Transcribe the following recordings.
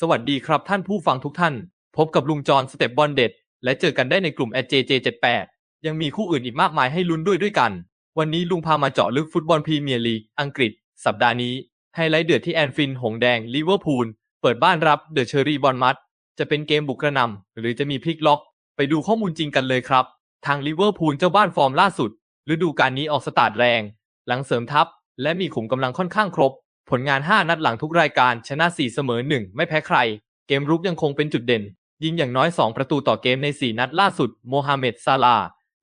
สวัสดีครับท่านผู้ฟังทุกท่าน พบกับลุงจรสเต็ปบอลเด็ด และเจอกันได้ในกลุ่ม @jj78 ยังมีคู่อื่นอีกมากมายให้ลุ้นด้วยด้วยกัน วันนี้ลุงพามาเจาะลึกฟุตบอลพรีเมียร์ลีกอังกฤษ สัปดาห์นี้ ไฮไลท์เดือดที่แอนฟิลด์หงแดงลิเวอร์พูล เปิดบ้านรับเดอะเชอรี่บอลมัดจะเป็นเกมบุกกระนำหรือจะมีพลิกล็อก ไปดูข้อมูลจริงกันเลยครับ ทางลิเวอร์พูลเจ้าบ้านฟอร์มล่าสุดฤดูกาลนี้ออกสตาร์ทแรง หลังเสริมทัพและมีขุมกำลังค่อนข้างครบ ผลงาน 5 นัดหลังทุกรายการชนะ 4 เสมอ 1 ไม่แพ้ใคร เกมรุกยังคงเป็นจุดเด่น ยิงอย่างน้อย 2 ประตูต่อเกมใน 4 นัดล่าสุด โมฮัมเหม็ดซาลา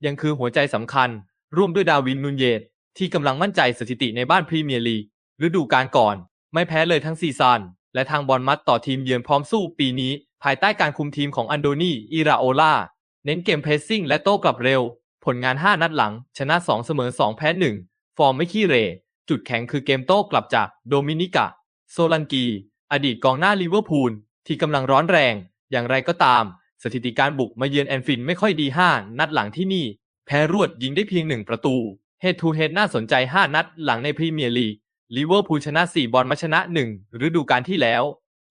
ยังคือหัวใจสำคัญ ร่วมด้วยดาวินนูนเยตที่กำลังมั่นใจสถิติในบ้านพรีเมียร์ลีกฤดูกาลก่อน ไม่แพ้เลยทั้งซีซั่นและทางบอลมัดต่อทีมเยือนพร้อมสู้ปีนี้ ภายใต้การคุมทีมของอันโดนีอิราโอลาเน้นเกมเพรสซิ่งและโต้กลับเร็ว ผลงาน 5 นัดหลัง ชนะ 2 เสมอ 2 แพ้ 1 ฟอร์มไม่ขี้เร จุดแข็งคือเกมโต้กลับจากโดมินิกา โซลันกี อดีตกองหน้าลิเวอร์พูลที่กำลังร้อนแรง อย่างไรก็ตาม สถิติการบุกมาเยือนแอนฟิลด์ไม่ค่อยดี 5 นัดหลังที่นี่ แพ้รวดยิงได้เพียง 1 ประตูเฮดทูเฮดน่าสนใจ 5 นัดหลังในพรีเมียร์ลีกลิเวอร์พูลชนะ 4 บอลมาชนะ 1 ฤดูกาลที่แล้ว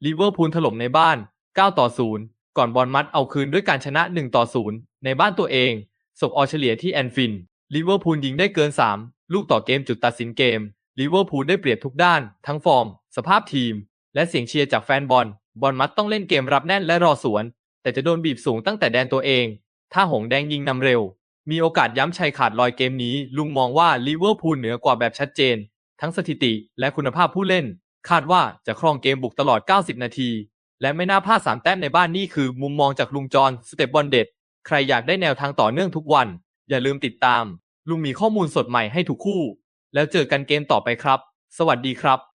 ลิเวอร์พูลถล่มในบ้าน 9 ต่อ 0 ก่อนบอลมัดเอาคืนด้วยการชนะ 1 ต่อ 0 ในบ้านตัวเองศพออเฉลี่ยที่แอนฟิลด์ ลิเวอร์พูลยิงได้เกิน 3 ลูกต่อเกมจุดตัดสินเกมลิเวอร์พูลได้เปรียบทุกด้าน ทั้งฟอร์ม สภาพทีม และเสียงเชียร์จากแฟนบอล บอลมัดต้องเล่นเกมรับแน่นและรอสวน แต่จะโดนบีบสูงตั้งแต่แดนตัวเอง ถ้าหงแดงยิงนำเร็ว มีโอกาสย้ำชัยขาดลอยเกมนี้ ลุงมองว่าลิเวอร์พูลเหนือกว่าแบบชัดเจน ทั้งสถิติและคุณภาพผู้เล่น คาดว่าจะครองเกมบุกตลอด 90 นาที และไม่น่าพลาด3แต้มในบ้านนี่คือ มุมมองจากลุงจอรสเตปบอลเด็ด ใครอยากได้แนวทางต่อเนื่องทุกวัน อย่าลืมติดตาม ลุงมีข้อมูลสดใหม่ให้ทุกคู่ แล้วเจอกันเกมต่อไปครับ สวัสดีครับ